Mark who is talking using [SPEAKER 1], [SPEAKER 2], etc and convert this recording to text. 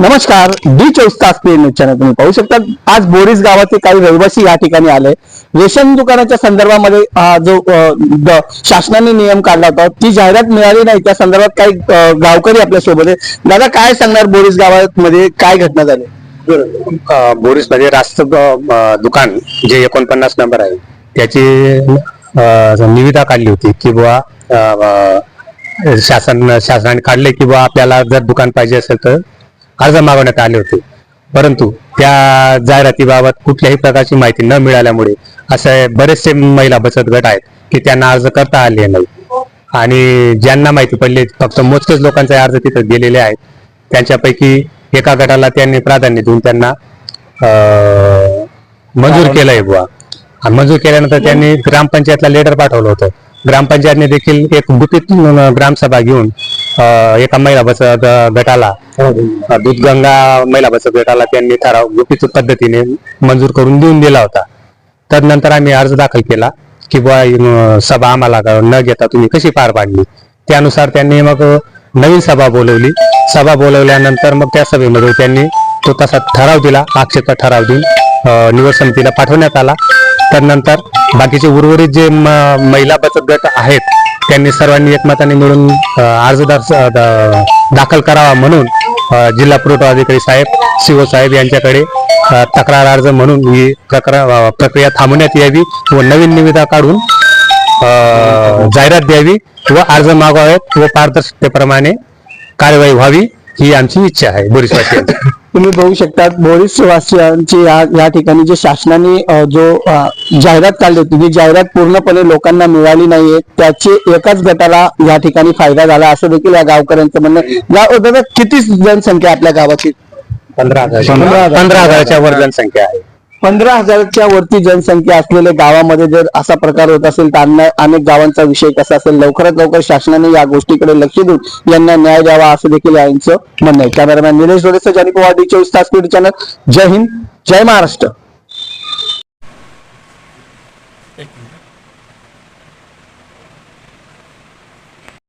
[SPEAKER 1] नमस्कार डी चोवीस तास न्यूज चॅनल तुम्ही पाहू शकता आज बोरीस गावाचे काही रहिवासी या ठिकाणी आले. रेशन दुकानाच्या संदर्भामध्ये जो शासनाने नियम काढला होता ती जाहिरात मिळाली नाही. त्या संदर्भात काही गावकरी आपल्यासोबत आहे दादा काय सांगणार बोरीस गावामध्ये? काय घटना झाली?
[SPEAKER 2] बोरीसमध्ये रास्त दुकान जे एकोणपन्नास नंबर आहे त्याची निविदा काढली होती की बुवा शासन शासनाने काढले की बुवा आपल्याला जर दुकान पाहिजे असेल तर अर्ज मागवण्यात आले होते. परंतु त्या जाहिरातीबाबत कुठल्याही प्रकारची माहिती न मिळाल्यामुळे असे बरेचसे महिला बचत गट आहेत की त्यांना अर्ज करता आले नाही. आणि ज्यांना माहिती पडली फक्त मोजकेच लोकांचे अर्ज तिथे गेलेले आहेत. त्यांच्यापैकी एका गटाला त्यांनी प्राधान्य देऊन त्यांना मंजूर केलंय बुवा. आणि मंजूर केल्यानंतर त्यांनी ग्रामपंचायतला लेटर पाठवलं होतं. ग्रामपंचायतने देखील एक गुपित ग्रामसभा घेऊन एका महिला बचत गटाला दूधगंगा महिला बचत गटाला त्यांनी ठराव गुपित पद्धतीने मंजूर करून देऊन दिला होता. तदनंतर आम्ही अर्ज दाखल केला की बुवा सभा आम्हाला न घेता तुम्ही कशी पार पाडली? त्यानुसार त्यांनी मग नवीन सभा बोलवली. सभा बोलवल्यानंतर मग त्या सभेमध्ये त्यांनी तो तसा ठराव दिला आक्षेपचा ठराव देऊन निवड समितीला पाठवण्यात आला. त्यानंतर बाकीचे उर्वरित जे म- महिला बचत गट आहेत त्यांनी सर्वांनी एकमताने मिळून अर्ज दाखल करावा म्हणून जिल्हा पुरवठा अधिकारी साहेब सीओ साहेब यांच्याकडे तक्रार अर्ज म्हणून ही तक्रार प्रक्रिया थांबवण्यात यावी व नवीन निविदा काढून जाहिरात द्यावी व अर्ज मागवावेत व पारदर्शकतेप्रमाणे कार्यवाही व्हावी ही आमची इच्छा आहे बोरीसवासियांची
[SPEAKER 1] तुम्ही बघू शकता बोरीस वासियांची या या ठिकाणी जे शासनाने जो जाहिरात काढली होती जी जाहिरात पूर्णपणे लोकांना मिळाली नाहीये त्याचे एकाच गटाला या ठिकाणी फायदा झाला असं देखील या गावकऱ्यांचं म्हणणं. गाव दादा किती जनसंख्या आपल्या गावाची
[SPEAKER 2] पंधरा हजार.
[SPEAKER 1] पंधरा
[SPEAKER 2] हजाराच्या वर जनसंख्या आहे
[SPEAKER 1] पंधरा हजारच्या वरती जनसंख्या असलेल्या गावामध्ये जर असा प्रकार होत असेल तर अनेक गावांचा विषय कसा असेल लवकरात लवकर शासनाने या गोष्टीकडे लक्ष देऊन यांना न्याय द्यावा असं देखील यांचं म्हणणं आहे. कॅमेरामॅन निलेश जोडेसह जानी पवार चोवीस तास चॅनल. जय हिंद जय महाराष्ट्र.